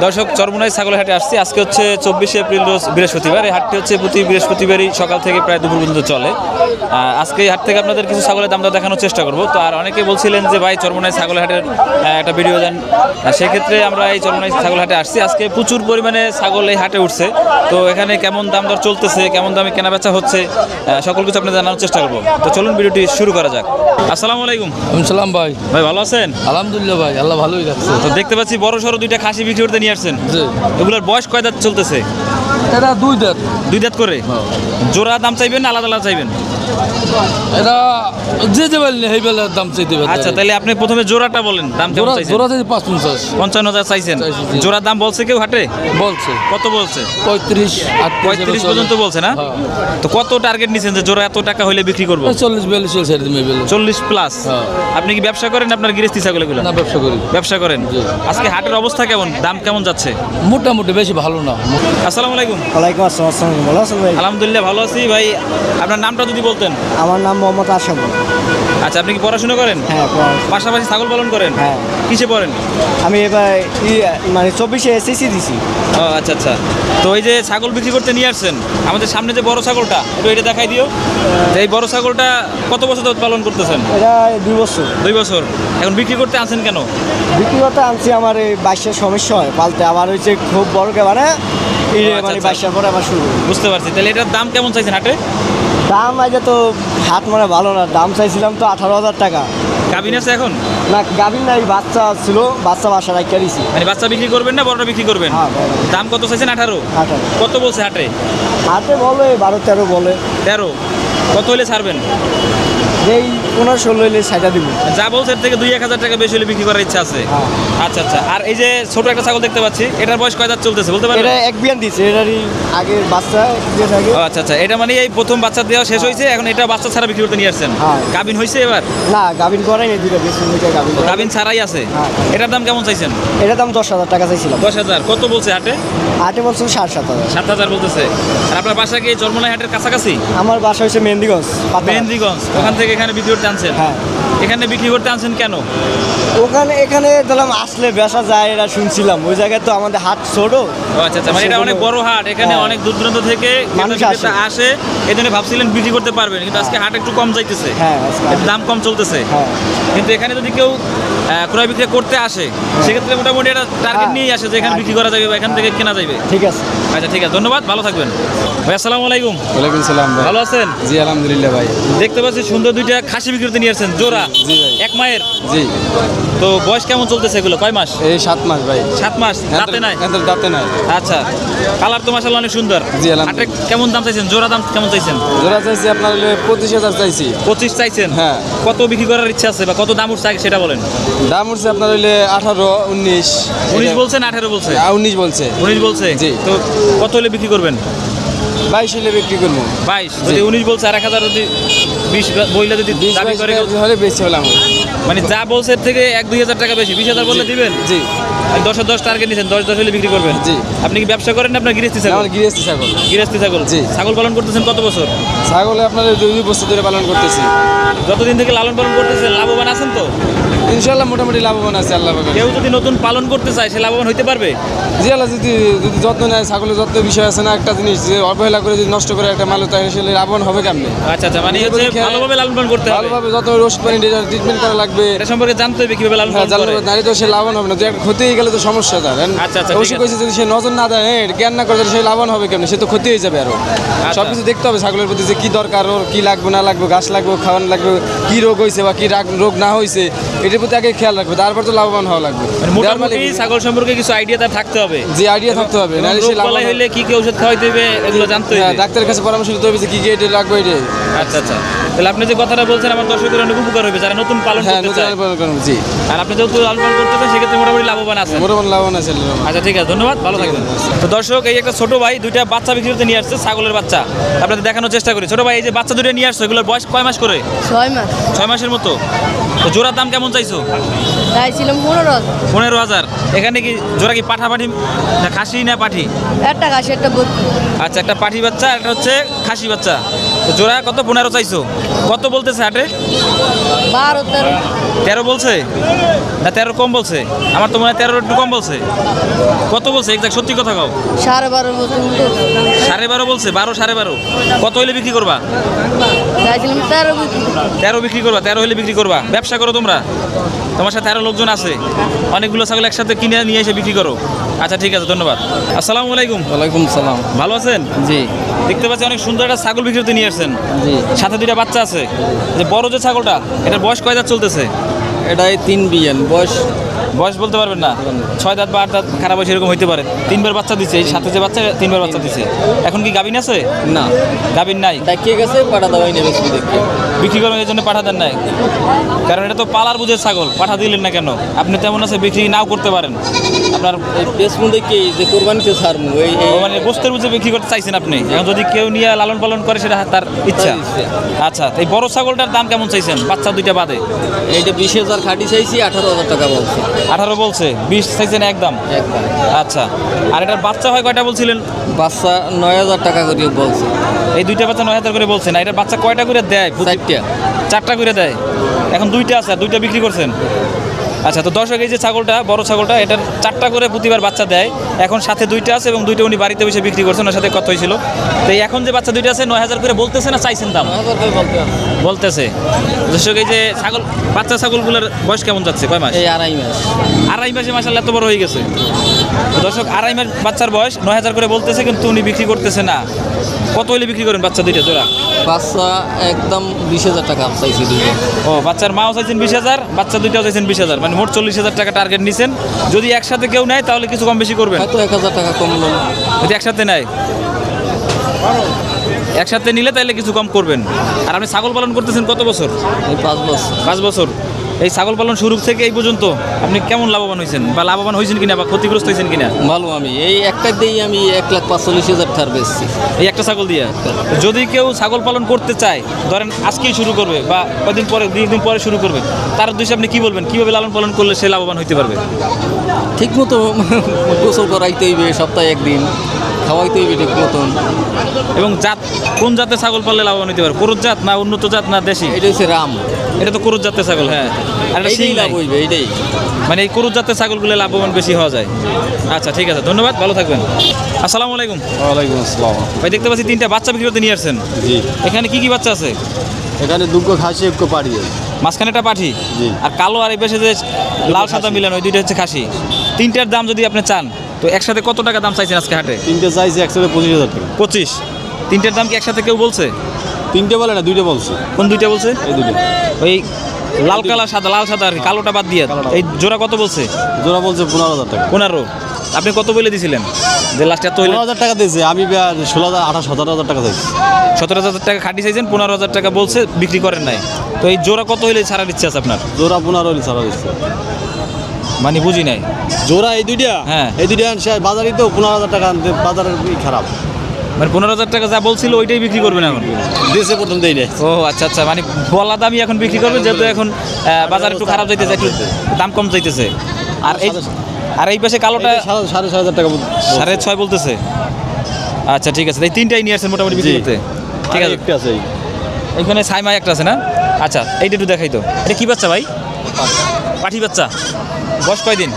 দর্শক চরমুনাই ছাগলের হাটে আসছি। আজকে হচ্ছে চব্বিশে এপ্রিল রোজ বৃহস্পতিবার। এই হাটটি হচ্ছে প্রতি বৃহস্পতিবারই সকাল থেকে প্রায় দুপুর পর্যন্ত চলে। আজকে এই হাট থেকে আপনাদের কিছু ছাগলের দাম দর দেখানোর চেষ্টা করব। তো আর অনেকে বলছিলেন যে ভাই চরমুনাই ছাগলের হাটের একটা ভিডিও দেন। সেক্ষেত্রে আমরা এই চরমুনাই ছাগল হাটে আসছি। আজকে প্রচুর পরিমাণে ছাগল এই হাটে উঠছে। তো এখানে কেমন দাম দর চলতেছে কেমন দামে কেনা বেচা হচ্ছে সকল কিছু আপনাদের জানানোর চেষ্টা করব। তো চলুন ভিডিওটি শুরু করা যাক। আসসালামু আলাইকুম। সালাম ভাই। ভাই ভালো আছেন? আলহামদুলিল্লাহ ভাই আল্লাহ ভালোই রাখছে। তো দেখতে পাচ্ছি বড় সড়ো দুইটা খাসি বিক্রি করতে নিয়ে আসছেন? এগুলোর বয়স কয় দাঁত চলতেছে? এটা দুই দাঁত। দুই দাঁত করে? জোড়া দাম চাইবেন না আলাদা আলাদা চাইবেন? এটা যে যে বেল সেই বেলার দাম চাইতে আচ্ছা তাহলে আপনি প্রথমে জোড়াটা বলেন দাম কেমন জোড়া চাইছেন? জোড়া চাইছে পাঁচ পঞ্চাশ পঞ্চান্ন হাজার চাইছেন। জোড়ার দাম বলছে কেউ হাটে? বলছে। কত বলছে? পঁয়ত্রিশ আটত্রিশ পঁয়ত্রিশ পর্যন্ত বলছে না? হ্যাঁ। তো কত টার্গেট নিছেন যে জোড়া এত টাকা হলে বিক্রি করব? চল্লিশ চল্লিশ প্লাস হ্যাঁ। আপনি কি ব্যবসা করেন আপনার গৃহস্থী ছাগল এগুলো না ব্যবসা করি। ব্যবসা করেন? আজকে হাটের অবস্থা কেমন? দাম কেমন যাচ্ছে? মোটামুটি বেশি ভালো না। আসসালামু আলাইকুম। ওয়ালাইকুম আসসালাম আসসালাম ভালো আছেন ভাই? আলহামদুলিল্লাহ ভালো আছি ভাই। আপনার নামটা যদি বলতেন? আমার নাম মোহাম্মদ আশাফ আচ্ছা আপনি কি পড়াশোনা করেন? হ্যাঁ পাশাপাশি ছাগল পালন করেন? হ্যাঁ। কিসে পড়েন? আমি এবার মানে চব্বিশে এসএসসি দিছি। ও আচ্ছা আচ্ছা। তো এই যে ছাগল বিক্রি করতে নিয়ে আসছেন আমাদের সামনে যে বড় ছাগলটা একটু এটা দেখাই দিও। এই বড় ছাগলটা কত বছর ধরে পালন করতেছেন? এটা দুই বছর। দুই বছর। এখন বিক্রি করতে আনছেন কেন? বিক্রি করতে আনছি আমার এই বাইশের সমস্যা হয় পালতে। আবার হচ্ছে খুব বড় কে মানে আচ্ছা, মানে আচ্ছা। বাইশের পরে আবার শুরু বুঝতে পারছি। তাহলে এটার দাম কেমন চাইছেন হাটে? দাম আজ তো হাত মারা ভালো না দাম চাইছিলাম তো আঠারো হাজার টাকা। গাভিন আছে এখন? না গাভিন নাই বাচ্চা ছিল বাচ্চা বাসা রাখা দিছি। মানে বাচ্চা বিক্রি করবেন না বড়টা বিক্রি করবেন? হ্যাঁ দাম কত চাইছেন আঠারো? আঠারো। কত বলছে হাটে? হাটে বলে বারো তেরো বলে। তেরো। কত হলে ছাড়বেন? যেই পনেরো ষোলো হইলে সাইডা দিব। যা বলছে থেকে দুই এক হাজার টাকা বেশি হলে বিক্রি করার ইচ্ছা আছে। হ্যাঁ। আচ্ছা আচ্ছা। আর এই যে ছোট একটা ছাগল দেখতে পাচ্ছি এটার বয়স কয় চলতেছে বলতে পারবেন? এটা এক বিয়ান দিছে এটারই আগে বাচ্চা আচ্ছা আচ্ছা। এটা মানে এই প্রথম বাচ্চা দেওয়া শেষ হয়েছে এখন এটা বাচ্চা ছাড়া বিক্রি করতে নিয়ে আসছেন? হ্যাঁ। গাবিন হয়েছে এবার? না গাভিন করাই নি দুইটা বেশি গাবিন ছাড়াই আছে? হ্যাঁ। এটার দাম কেমন চাইছেন? এটার দাম দশ হাজার টাকা চাইছিলাম। দশ হাজার। কত বলছে হাটে? আটে বলছিল সাড়ে সাত হাজার। সাত হাজার বলতেছে। আর আপনার বাসা কি চরমলাই হাটের কাছাকাছি? আমার বাসা হচ্ছে মেহেন্দিগঞ্জ। মেহেন্দিগঞ্জ। ওখান থেকে এখানে বিক্রি করতে আনছেন? হ্যাঁ। এখানে বিক্রি করতে আনছেন কেন? ওখানে এখানে দিলাম আসলে বেসা যায় এটা শুনছিলাম। ওই জায়গায় তো আমাদের হাট ছোট। আচ্ছা আচ্ছা মানে এটা অনেক বড় হাট। এখানে হ্যাঁ। অনেক দূর দূরান্ত থেকে মানুষ আসে। জন্য ভাবছিলেন বিক্রি করতে পারবেন কিন্তু আজকে হাট একটু কম যাইতেছে। হ্যাঁ দাম কম চলতেছে। হ্যাঁ। কিন্তু এখানে যদি কেউ ক্রয় বিক্রয় করতে আসে সেক্ষেত্রে মোটামুটি একটা টার্গেট হ্যাঁ। নিয়ে আসে যে এখানে বিক্রি করা যাবে বা এখান থেকে কেনা যাবে। ঠিক আছে। আচ্ছা ঠিক আছে ধন্যবাদ ভালো থাকবেন। ভাই আসসালামু আলাইকুম। ওয়ালাইকুম সালাম ভাই। ভালো আছেন? জি আলহামদুলিল্লাহ ভাই। দেখতে পাচ্ছি সুন্দর দুইটা খাসি বিক্রি করতে নিয়ে আসছেন জোড়া জি ভাই। এক মায়ের। জি। তো বয়স কেমন চলতেছে এগুলো কয় মাস? এই সাত মাস ভাই। সাত মাস দাঁতে নাই? দাঁতে নাই। আচ্ছা কালার তো মাসাল্লাহ অনেক সুন্দর। জি, আলহামদুলিল্লাহ। কেমন দাম চাইছেন? জোড়া দাম কেমন চাইছেন? জোড়া চাইছি আপনার পঁচিশ হাজার চাইছি। পঁচিশ চাইছেন? হ্যাঁ। কত বিক্রি করার ইচ্ছা আছে বা কত দাম উঠছে সেটা বলেন। দাম উঠছে আপনার হইলে আঠারো উনিশ। উনিশ বলছেন আঠারো বলছে? উনিশ বলছে। উনিশ বলছে? জি। তো কত হলে বিক্রি করবেন? বাইশ হলে বিক্রি করব। বাইশ। যদি উনিশ বলছে আর এক হাজার যদি বিশ বইলে যদি বিশ দাবি করে হলে বেশি হলাম মানে যা বলছে থেকে এক দুই হাজার টাকা বেশি। বিশ হাজার বললে দিবেন? জি। দশে দশ টার্গেট নিছেন দশ দশ হলে বিক্রি করবেন। জি। আপনি কি ব্যবসা করেন আপনার গৃহস্থী ছাগল? আমার গৃহস্থী ছাগল। গৃহস্থী ছাগল। জি। ছাগল পালন করতেছেন কত বছর? ছাগলে আপনার দুই বছর ধরে পালন করতেছি। যতদিন থেকে লালন পালন করতেছেন লাভবান আছেন তো? ইনশাল্লাহ মোটামুটি লাভবান আছে আল্লাহ কেউ যদি নতুন পালন করতে চায় সে লাভবান হইতে পারবে? জি আল্লাহ যদি যদি যত্ন নেয় ছাগলের যত্ন বিষয় আছে না একটা জিনিস যে অবহেলা করে যদি নষ্ট করে একটা মাল তাহলে সে লাভবান হবে কেমনি? আচ্ছা আচ্ছা মানে হচ্ছে ভালোভাবে লালন পালন করতে হবে। ভালোভাবে যত ওষুধ পানি ট্রিটমেন্ট করা লাগবে। এটা সম্পর্কে জানতে হবে কীভাবে লালন হ্যাঁ পালন জানলে করে। নারী তো সে লাভবান হবে না যে একটা ক্ষতি হয়ে গেলে তো সমস্যা তার আচ্ছা, আচ্ছা, ঠিক অবশ্যই কইছে যদি সে নজর না দেয় হ্যাঁ জ্ঞান না করে তাহলে সে লাভবান হবে কেমনি? সে তো ক্ষতি হয়ে যাবে আরও। আচ্ছা। সব কিছু দেখতে হবে ছাগলের প্রতি যে কি দরকার ওর কি লাগবে না লাগবে ঘাস লাগবে খাওয়ান লাগবে কি রোগ হয়েছে বা কি রাগ- না হয়েছে এটার প্রতি আগে খেয়াল রাখবে তারপর তো লাভবান হওয়া লাগবে। মানে ছাগল সম্পর্কে কিছু আইডিয়া তার থাকতে হবে। যে আইডিয়া থাকতে হবে নাহলে সে লাভবান হলে কি কি ওষুধ খাওয়াইতে হবে এগুলো জানতে হ্যাঁ হবে ডাক্তারের কাছে পরামর্শ নিতে হবে যে কি কি এটা লাগবে এটা আচ্ছা আচ্ছা। তাহলে আপনি যে কথাটা বলছেন আমার দর্শকের অনেক উপকার হবে যারা নতুন পালন হ্যাঁ করতে চায়। জি আর আপনি যেহেতু লালন পালন করতে চান সেক্ষেত্রে মোটামুটি লাভবান আছেন। মোটামুটি লাভবান আছে আচ্ছা ঠিক আছে ধন্যবাদ ভালো থাকবেন। তো দর্শক এই একটা ছোট ভাই দুইটা বাচ্চা বিক্রি করতে নিয়ে আসছে ছাগলের বাচ্চা। আপনাদের দেখানোর চেষ্টা করি। ছোট ভাই এই যে বাচ্চা দুটো নিয়ে আসছো এগুলোর বয়স কয় মাস করে? ছয় মাস। ছয় মাসের মতো। তো জোড়ার দাম কেমন চাইছো? চাইছিলাম পনেরো হাজার। পনেরো হাজার। এখানে কি জোড়া কি পাঠা পাঠি না খাসি না পাঠি? একটা ঘাসে একটা আচ্ছা একটা পাঠি বাচ্চা একটা হচ্ছে খাসি বাচ্চা। জোড়া কত? পনেরো চাইছো। কত বলতেছে হাটে? বারো তেরো। তেরো বলছে? না তেরো কম বলছে। আমার তো মনে হয় তেরো একটু কম বলছে। কত বলছে? একজাক্ট সত্যি কথা কও। সাড়ে বারো সাড়ে বারো বলছে? বারো সাড়ে বারো। কত হইলে বিক্রি করবা? তেরো বিক্রি। করবা তেরো হলে বিক্রি করবা। ব্যবসা করো তোমরা। তোমার সাথে আরও লোকজন আছে। অনেকগুলো ছাগল একসাথে কিনে নিয়ে এসে বিক্রি করো। আচ্ছা ঠিক আছে ধন্যবাদ। আসসালামু আলাইকুম। ওয়ালাইকুম সালাম। ভালো আছেন? জি। দেখতে পাচ্ছি অনেক সুন্দর একটা ছাগল বিক্রি করতে নিয়ে আসছেন। সাথে দুইটা বাচ্চা আছে। যে বড় যে ছাগলটা এটা বয়স কয় চলতেছে? এটাই তিন বিয়ান বয়স বয়স বলতে পারবেন না। ছয় দাঁত বা আট দাঁত খারাপ বয়স এরকম হইতে পারে। তিনবার বাচ্চা দিছে এই সাথে যে বাচ্চা তিনবার বাচ্চা দিছে। এখন কি গাবিন আছে? না। গাবিন নাই। ডাকিয়ে গেছে পাঠা দেওয়াই নেবে বিক্রি করেন এই জন্য পাঠা দেন নাই। কারণ এটা তো পালার বুঝের ছাগল পাঠা দিলেন না কেন? আপনি তেমন আছে বিক্রি নাও করতে পারেন। আপনার যে কোরবানিতে ছাড়মু এই মানে গোস্তের বুঝে বিক্রি করতে চাইছেন আপনি। এখন যদি কেউ নিয়ে লালন পালন করে সেটা তার ইচ্ছা। আচ্ছা এই বড় ছাগলটার দাম কেমন চাইছেন? বাচ্চা দুইটা বাদে। এইটা বিশ হাজার খাটি চাইছি আঠারো হাজার টাকা বলছে। আঠারো বলছে বিশ চাইছেন একদম। আচ্ছা আর এটার বাচ্চা হয় কয়টা বলছিলেন? বাচ্চা নয় হাজার টাকা করে বলছে। এই দুইটা বাচ্চা নয় হাজার করে বলছেন আর এটার বাচ্চা কয়টা করে দেয়? চারটা। করে দেয়। এখন দুইটা আছে দুইটা বিক্রি করছেন। আচ্ছা তো দর্শক এই যে ছাগলটা বড় ছাগলটা এটার চারটা করে প্রতিবার বাচ্চা দেয়। এখন সাথে দুইটা আছে এবং দুইটা উনি বাড়িতে বসে বিক্রি করছেন ওর সাথে কথা হয়েছিল। তো এখন যে বাচ্চা দুইটা আছে নয় হাজার করে বলতেছে না চাইছেন দাম? বলতেছে। দর্শক এই যে ছাগল বাচ্চা ছাগলগুলোর বয়স কেমন যাচ্ছে? কয় মাস? এই আড়াই মাস। আড়াই মাসে মাসাল্লাহ এত বড় হয়ে গেছে। দর্শক আড়াই মাস বাচ্চার বয়স নয় হাজার করে বলতেছে কিন্তু উনি বিক্রি করতেছে না। কত হইলে বিক্রি করেন বাচ্চা দুইটা জোড়া? বাচ্চা একদম বিশ হাজার টাকা চাইছি দুইটা। ও বাচ্চার মাও চাইছেন বিশ হাজার বাচ্চা দুইটাও চাইছেন বিশ হাজার। মানে মোট চল্লিশ হাজার টাকা টার্গেট নিছেন। যদি একসাথে কেউ নেয় তাহলে কিছু কম বেশি করবেন। হয়তো এক হাজার টাকা কমলো যদি একসাথে নেয়। একসাথে নিলে তাহলে কিছু কম করবেন। আর আপনি ছাগল পালন করতেছেন কত বছর? পাঁচ বছর। পাঁচ বছর। এই ছাগল পালন শুরু থেকে এই পর্যন্ত আপনি কেমন লাভবান হয়েছেন বা লাভবান হয়েছেন কিনা বা ক্ষতিগ্রস্ত হয়েছেন কিনা? ভালো আমি। এই একটা দিয়েই আমি এক লাখ পাঁচচল্লিশ হাজার টাকার বেচছি। এই একটা ছাগল দিয়ে? যদি কেউ ছাগল পালন করতে চায় ধরেন আজকেই শুরু করবে বা কদিন পরে দুই দিন পরে শুরু করবে তার উদ্দেশ্যে আপনি কি বলবেন? কীভাবে লালন পালন করলে সে লাভবান হতে পারবে? ঠিক মতো গোসল করাইতে হইবে সপ্তাহে একদিন। খাওয়াইতে হইবে ঠিক মতন এবং জাত কোন জাতের ছাগল পাললে লাভবান হতে পারে? করুজ জাত না উন্নত জাত না দেশি? এটা হচ্ছে রাম। এটা তো করুজ জাতের ছাগল হ্যাঁ। আর এইটাই লাভ হইবে এইটাই। মানে এই করুজ জাতের ছাগলগুলো লাভবান বেশি হওয়া যায়। আচ্ছা ঠিক আছে ধন্যবাদ ভালো থাকবেন। আসসালামু আলাইকুম। ওয়ালাইকুম আসসালাম। ভাই দেখতে পাচ্ছি তিনটা বাচ্চা বিক্রি করতে নিয়ে আসছেন। জি। এখানে কি কি বাচ্চা আছে? এখানে দুগ্গো খাসি একটু পাড়িয়ে মাঝখানেটা পাঠি? জি। আর কালো আর এই পাশে যে লাল সাদা মিলানো ওই দুইটা হচ্ছে খাসি। তিনটার দাম যদি আপনি চান তো একসাথে কত টাকা দাম চাইছেন আজকে হাটে? তিনটে চাইছে একসাথে পঁচিশ হাজার টাকা। পঁচিশ? তিনটের দাম কি একসাথে কেউ বলছে? তিনটে বলে না দুইটা বলছে। কোন দুইটা বলছে? এই দুটো ওই লাল কালার সাদা লাল সাদা আর কি কালোটা বাদ দিয়ে। এই জোড়া কত বলছে? জোড়া বলছে পনেরো হাজার টাকা। পনেরো। আপনি কত বলে দিয়েছিলেন যে লাস্টে এত হইলে। পনেরো হাজার টাকা দিয়েছে আমি ষোলো হাজার আঠাশ সতেরো হাজার টাকা চাইছি সতেরো হাজার টাকা খাটি চাইছেন পনেরো হাজার টাকা বলছে বিক্রি করেন নাই। তো এই জোড়া কত হইলে ছাড়ার ইচ্ছে আছে আপনার? জোড়া পনেরো হলে ছাড়া দিচ্ছে। মানে বুঝি নাই। জোড়া এই দুইটা? হ্যাঁ। এই দুইটা সে বাজারে তো পনেরো হাজার টাকা বাজারের খারাপ। মানে পনেরো হাজার টাকা যা বলছিল ওইটাই বিক্রি করবেন এখন? দেশে প্রথম দেই ও আচ্ছা আচ্ছা মানে বলা দামই এখন বিক্রি করবে যেহেতু এখন বাজার একটু খারাপ যাইতেছে একটু দাম কম যাইতেছে। আর এই আর এই পাশে কালোটা সাড়ে সাড়ে ছয় হাজার টাকা সাড়ে ছয় বলতেছে। আচ্ছা ঠিক আছে এই তিনটাই নিয়ে আসছেন মোটামুটি বিক্রি। করতে। ঠিক আছে। একটা আছে। এই। এখানে সাইমাই একটা আছে না? আচ্ছা এইটা একটু দেখাই তো। এটা কি বাচ্চা ভাই? পাঠি বাচ্চা। বয়স কয় দিন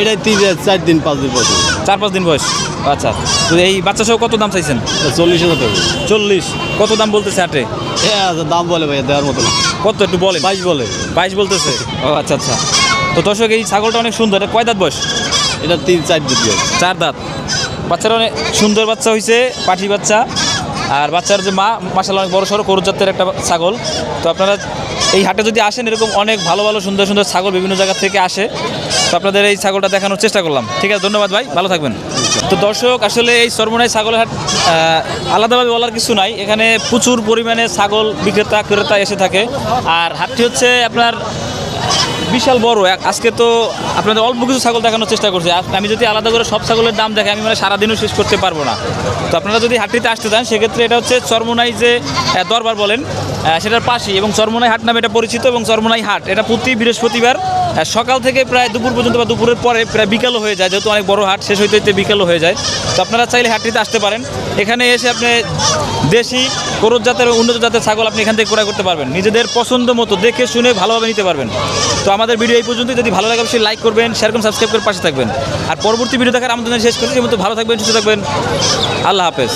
এটাই তিন চার দিন পাঁচ দিন বয়স। চার পাঁচ দিন বয়স। আচ্ছা। তো এই বাচ্চা সহ কত দাম চাইছেন? চল্লিশ হাজার টাকা। চল্লিশ। কত দাম বলতেছে হাটে? হ্যাঁ আচ্ছা, দাম বলে ভাই দেওয়ার মতো কত একটু বলে বাইশ বলে। বাইশ বলতেছে? ও আচ্ছা আচ্ছা। তো দর্শক এই ছাগলটা অনেক সুন্দর। এটা কয় দাঁত বয়স? এটা তিন চার দিন চার দাঁত। বাচ্চারা অনেক সুন্দর বাচ্চা হয়েছে পাঠি বাচ্চা। আর বাচ্চার যে মা মাসাল অনেক বড় সড়ো করুর জাতের একটা ছাগল। তো আপনারা এই হাটে যদি আসেন, এরকম অনেক ভালো ভালো, সুন্দর সুন্দর ছাগল বিভিন্ন জায়গা থেকে আসে। তো আপনাদের এই ছাগলটা দেখানোর চেষ্টা করলাম। ঠিক আছে, ধন্যবাদ ভাই, ভালো থাকবেন। তো দর্শক, আসলে এই সর্বনাই ছাগলের হাট আলাদাভাবে বলার কিছু নাই। এখানে প্রচুর পরিমাণে ছাগল বিক্রেতা, ক্রেতা এসে থাকে। আর হাটটি হচ্ছে আপনার বিশাল বড়। এক- আজকে তো আপনাদের অল্প কিছু ছাগল দেখানোর চেষ্টা করছি। আমি যদি আলাদা করে সব ছাগলের দাম দেখে আমি মানে সারাদিনও শেষ করতে পারব না। তো আপনারা যদি হাটটিতে আসতে চান, সেক্ষেত্রে এটা হচ্ছে চর্মনাই যে দরবার বলেন সেটার পাশেই এবং চরমোনাই হাট নামে এটা পরিচিত এবং চরমোনাই হাট। এটা প্রতি বৃহস্পতিবার সকাল থেকে প্রায় দুপুর পর্যন্ত বা দুপুরের পরে প্রায় বিকালও হয়ে যায়, যেহেতু অনেক বড় হাট, শেষ হইতে হইতে বিকালও হয়ে যায়। তো আপনারা চাইলে হাটটিতে আসতে পারেন। এখানে এসে আপনি দেশি করজ জাতের উন্নত জাতের ছাগল আপনি এখান থেকে ক্রয় করতে পারবেন। নিজেদের পছন্দ মতো দেখে শুনে ভালোভাবে নিতে পারবেন। তো আমাদের ভিডিও এই পর্যন্ত যদি ভালো লাগে অবশ্যই লাইক করবেন শেয়ার করবেন সাবস্ক্রাইব করে পাশে থাকবেন। আর পরবর্তী ভিডিও দেখার আমাদের শেষ করছি। মতো ভালো থাকবেন, সুস্থ থাকবেন। আল্লাহ হাফেজ।